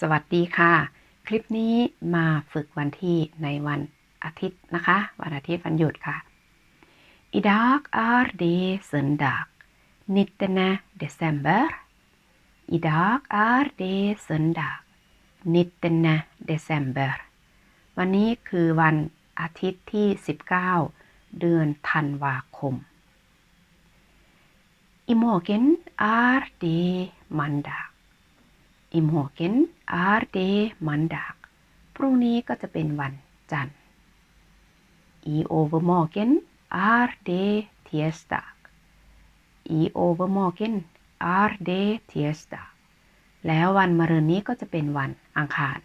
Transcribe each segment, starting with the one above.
สวัสดีค่ะ คลิปนี้มาฝึกวันที่ในวันอาทิตย์นะคะ วันอาทิตย์วันหยุดค่ะ Idag är det söndag 19 december Idag är det söndag 19 december วันนี้คือวันอาทิตย์ที่ 19 เดือนธันวาคม Imorgon är det måndag i m o เกนอาร์เดมันดักพรุ่งนี้ก็จะเป็นวันจันทร์ i övermorgon är det tisdag i övermorgon ร์เดเ tisdag แล้ววันมะรืนนี้ก็จะเป็นวันอังคาร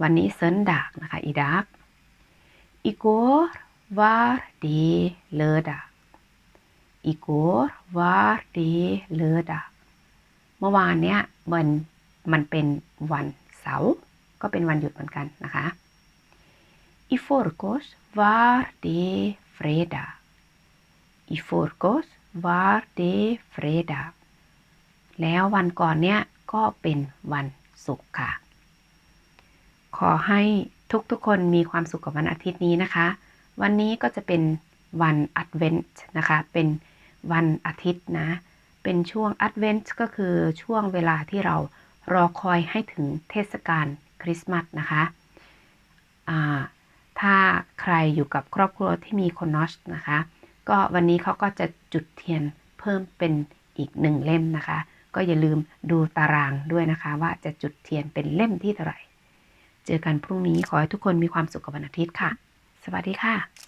วันนี้เซนดากนะคะอีดักอีโกร์วาร์ดีเลอดักอีโกร์วาร์ดีเลอดัก เมื่อวานเนี้ยมันมันเป็นวันเสาร์ก็เป็นวันหยุดเหมือนกันนะคะ I förrgår var det fredag I förrgår var det fredag แล้ววันก่อนเนี้ยก็เป็นวันศุกร์ค่ะ ขอให้ทุกๆคนมีความสุขกับวันอาทิตย์นี้นะคะ วันนี้ก็จะเป็นวันอัดเวนต์นะคะ เป็นวันอาทิตย์นะ เป็นช่วง Advent ก็คือช่วงเวลาที่เรารอคอยให้ถึงเทศกาลคริสต์มาสนะคะะถ้าใครอยู่กับครอบครัวที่มีคนนอชนะคะ ก็วันนี้เขาก็จะจุดเทียนเพิ่มเป็นอีกหนึ่งเล่มนะคะ ก็อย่าลืมดูตารางด้วยนะคะ ว่าจะจุดเทียนเป็นเล่มที่เท่าไหร่ เจอกันพรุ่งนี้ขอให้ทุกคนมีความสุขกับวันอาทิตย์ค่ะ สวัสดีค่ะ